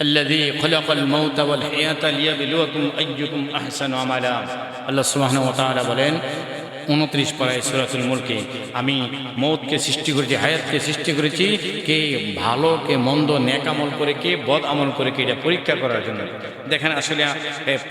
الذي خلق الموت والحياة ليبلوكم أيكم أحسن عملا আল্লাহ সুবহানাহু ওয়া তাআলা বলেন উনত্রিশ পাড়ায় সুরাতুল মুলকে। আমি মৌতকে সৃষ্টি করেছি, হায়াতকে সৃষ্টি করেছি, কে ভালো, কে মন্দ, ন্যাক আমল করে, কে বদ আমল করে, কে এটা পরীক্ষা করার জন্য। দেখেন আসলে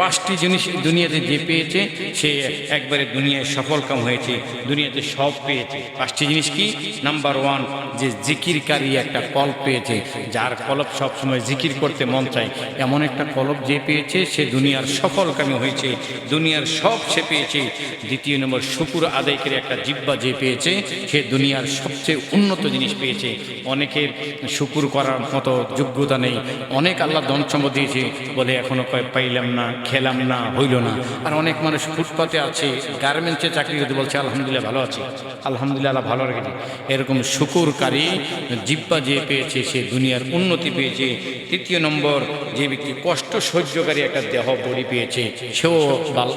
পাঁচটি জিনিস দুনিয়াতে যে পেয়েছে, সে একবারে দুনিয়ায় সফল কাম হয়েছে, দুনিয়াতে সব পেয়েছে। পাঁচটি জিনিস কি? নাম্বার ওয়ান যে জিকিরকারী একটা কল্প পেয়েছে, যার কলপ সবসময় জিকির করতে মন চায়। এমন একটা কলপ যে পেয়েছে, সে দুনিয়ার সফল কামে হয়েছে, দুনিয়ার সব সে পেয়েছে। দ্বিতীয় নম্বর শুকুর আদায় করে একটা জিব্বা যে পেয়েছে, সে দুনিয়ার সবচেয়ে উন্নত জিনিস পেয়েছে। অনেকের শুকুর করার মতো যোগ্যতা নেই। অনেক আল্লাহ ধন সম্পদ দিয়েছে। বলে এখনও কয়, পাইলাম না, খেলাম না, হইল না। আর অনেক মানুষ ফুটপাতে আছে, গার্মেন্টসে চাকরি করতে বলছে, আলহামদুলিল্লাহ ভালো আছে। আলহামদুলিল্লাহ ভালো রেখেছে। এরকম শুকুরকারী জিব্বা যে পেয়েছে, সে দুনিয়ার উন্নতি পেয়েছে। তৃতীয় নম্বর, যে ব্যক্তি কষ্ট সহ্যকারী একটা দেহ বড়ি পেয়েছে, সেও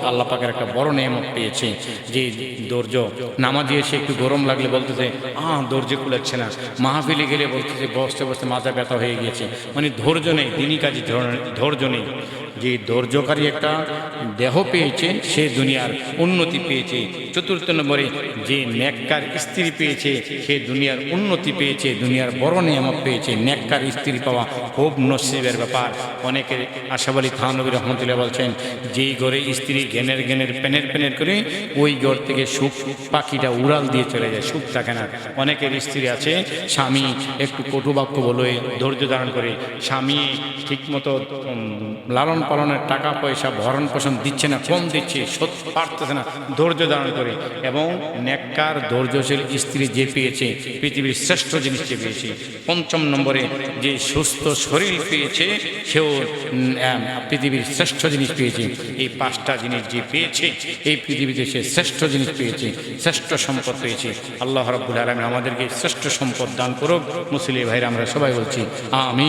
আল্লাহ পাকের একটা বড় নিয়ামত পেয়েছে। যে ধৈর্য নামাজি এসে একটু গরম লাগলে বলতেছে, আহ ধৈর্য কুলাচ্ছে না মাহফিলে গেলে বলতেছে, বসতে বসতে মাথা ব্যথা হয়ে গিয়েছে। মানে ধৈর্য নেই, দিনই কাজে ধর- ধৈর্য নেই। যে ধৈর্যকারী একটা দেহ পেয়েছে, সে দুনিয়ার উন্নতি পেয়েছে। চতুর্থ নম্বরে যে নেককার স্ত্রী পেয়েছে, সে দুনিয়ার উন্নতি পেয়েছে, দুনিয়ার বড় নিয়ামত পেয়েছে। নেককার স্ত্রী পাওয়া খুব নসিবের ব্যাপার। অনেকে আশাবালী খানবী রহমতুল্লাহ বলছেন, যেই ঘরে স্ত্রী জ্ঞানের জ্ঞানের পেনের পেনের করে ওই ঘর থেকে সুখ পাখিটা উড়াল দিয়ে চলে যায়, সুখ থাকে না। অনেকের স্ত্রী আছে, স্বামী একটু কটু বাক্য বলে, ধৈর্য ধারণ করে, স্বামী ঠিকমতো লালন পালনের টাকা, পয়সা, ভরণ পোষণ দিচ্ছে না, কম দিচ্ছে সত্য পারতেছে না, ধৈর্য ধারণ করে। এবং নেককার, ধৈর্যশীল স্ত্রী যে পেয়েছে, পৃথিবীর শ্রেষ্ঠ জিনিস যে পেয়েছে, পঞ্চম নম্বরে যে সুস্থ শরীর পেয়েছে, সেও পৃথিবীর শ্রেষ্ঠ জিনিস পেয়েছে। এই পাঁচটা জিনিস যে পেয়েছে, এই পৃথিবীতে সে শ্রেষ্ঠ জিনিস পেয়েছে, শ্রেষ্ঠ সম্পদ পেয়েছে। আল্লাহ রব্বুল আলমিন আমাদেরকে শ্রেষ্ঠ সম্পদ দান করুক। মুসলিম ভাইরা, আমরা সবাই বলছি আমি